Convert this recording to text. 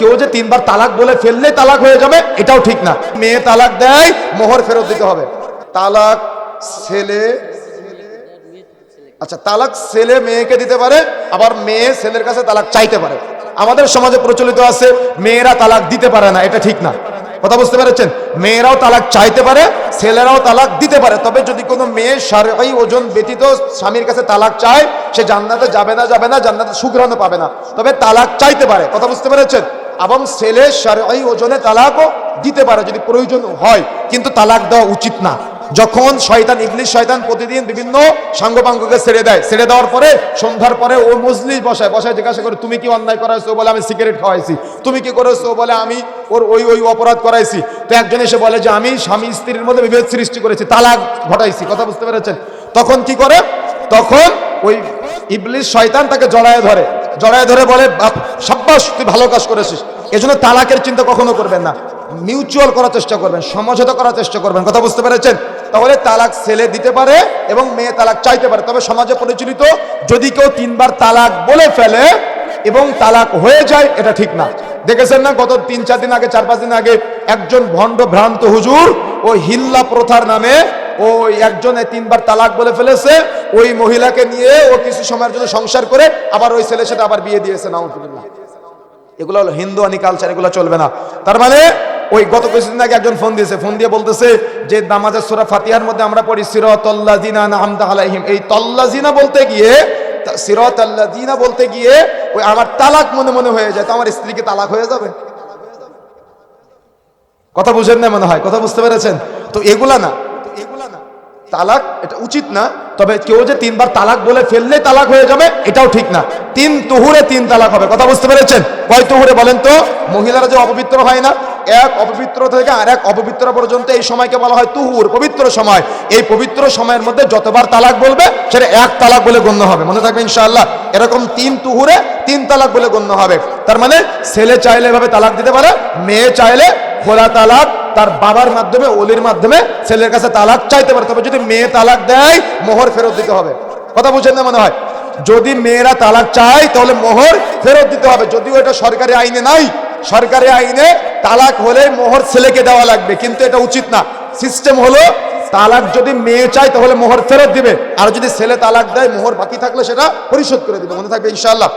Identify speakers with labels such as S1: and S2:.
S1: কেউ যে তিনবার তালাক বলে ফেললে তালাক হয়ে যাবে, এটাও ঠিক না। মেয়ে তালাক দেয়, মোহর ফেরত দিতে হবে। তালাক ছেলে আচ্ছা তালাক ছেলে মেয়েকে দিতে পারে, আবার মেয়ে ছেলের কাছে তালাক চাইতে পারে। আমাদের সমাজে প্রচলিত আছে, মেয়েরা তালাক দিতে পারে না, এটা ঠিক না। কথা বুঝতে পেরেছেন? মেয়েরাও তালাক চাইতে পারে, ছেলেরাও তালাক দিতে পারে। তবে যদি কোনো মেয়ে সারাই ওজন ব্যতীত স্বামীর কাছে তালাক চায়, সে জান্নাতে যাবে না যাবে না, জান্নাতে সুগ্রহণ পাবে না। তবে তালাক চাইতে পারে। কথা বুঝতে পেরেছেন? এবং ছেলে সারাই ওজনে তালাকও দিতে পারে যদি প্রয়োজন হয়। কিন্তু তালাক দেওয়া উচিত না। যখন শয়তান ইবলিশ শয়তান প্রতিদিন বিভিন্ন সাঙ্গপাঙ্গকে ছেড়ে দেয়, ছেড়ে দেওয়ার পরে সন্ধ্যার পরে ও মজলিস বসায় বসায় জিজ্ঞাসা করে, তুমি কি অন্যায় করাইছো? বলে, আমি সিগারেট খাওয়াইছি। তুমি কি করেছ? বলে, আমি ওর ওই ওই অপরাধ করাইছি। তো একজন এসে বলে যে, আমি স্বামী স্ত্রীর মধ্যে বিভেদ সৃষ্টি করেছি, তালাক ঘটাইছি। কথা বুঝতে পেরেছেন? তখন কি করে? তখন ওই ইবলিশ শয়তান তাকে জড়ায় ধরে। জড়ায় ধরে বলে সাব্বাস, তুই ভালো কাজ করেছিস। এজন্য তালাকের চিন্তা কখনো করবেন না। মিউচুয়াল করার চেষ্টা করবেন, সমঝোতা করার চেষ্টা করবেন। কথা বুঝতে পেরেছেন? তাহলে তালাক ছেলে দিতে পারে এবং মেয়ে তালাক চাইতে পারে। তবে সমাজে পরিচালিত, যদি কেউ তিনবার তালাক বলে ফেলে এবং তালাক হয়ে যায়, এটা ঠিক না। দেখেছেন না, গত তিন, চার দিন আগে, চার, পাঁচ দিন আগে একজন ভণ্ড ভ্রান্ত হুজুর ও হিল্লা প্রথার নামে ওই একজনে তিনবার তালাক বলে ফেলেছে, ওই মহিলাকে নিয়ে ও কিছু সময়ের জন্য সংসার করে আবার ওই ছেলের সাথে আবার বিয়ে দিয়েছে, নাউজুবিল্লাহ। এগুলো হলো হিন্দু আনি কালচার এগুলো চলবে না। তার মানে ওই গত কিছুদিন আগে একজন ফোন দিয়েছে, ফোন দিয়ে বলতেছে যে নামাজের সুরা ফাতিহার মধ্যে আমরা পড়ি সিরত আল্লাযিনা নামদা আলাইহিম। এই তল্লাজিনা বলতে গিয়ে, তা- সিরত আল্লাযিনা বলতে গিয়ে ওই আমার তালাক মনে মনে হয়ে যায়, তো আমার স্ত্রীকে তালাক হয়ে যাবে? কথা বুঝেন না মনে হয়, কথা বুঝতে পেরেছেন? তো এগুলা না তালাক, এটা উচিত না, তবে কেউ যে তিনবার তালাক বলে ফেললে তালাক হয়ে যাবে, এটাও ঠিক না। তিন তুহুরে তিন তালাক হবে, কথা বুঝতে পেরেছেন? কয় তুহুরে বলেন তো? মহিলারা যে অপবিত্র হয় না, এক অপবিত্র থেকে আর এক অপবিত্র পর্যন্ত এই সময়কে বলা হয় তুহুর, পবিত্র সময়। এই পবিত্র সময়ের মধ্যে যতবার তালাক বলবে, সেটা এক তালাক বলে গণ্য হবে। মনে থাকবে ইনশাআল্লাহ, এরকম তিন তুহুরে তিন তালাক বলে গণ্য হবে। তার মানে ছেলে চাইলে এভাবে তালাক দিতে পারে, মেয়ে চাইলে খোলা তালাক তার বাবার মাধ্যমে ওলির মাধ্যমে ছেলের কাছে তালাক চাইতে পারে। তবে যদি মেয়ে তালাক দেয়, মোহর ফেরত দিতে হবে। কথা বুঝেন না মনে হয়? যদি মেয়েরা তালাক চায়, তাহলে মোহর ফেরত দিতে হবে। যদিও এটা সরকারি আইনে নাই, সরকারি আইনে তালাক হলে মোহর ছেলেকে দেওয়া লাগবে, কিন্তু এটা উচিত না। সিস্টেম হলো, তালাক যদি মেয়ে চায়, তাহলে মোহর ফেরত দিবে। আর যদি ছেলে তালাক দেয়, মোহর বাকি থাকলে সেটা পরিশোধ করে দিবে। মনে থাকবে ইনশাআল্লাহ।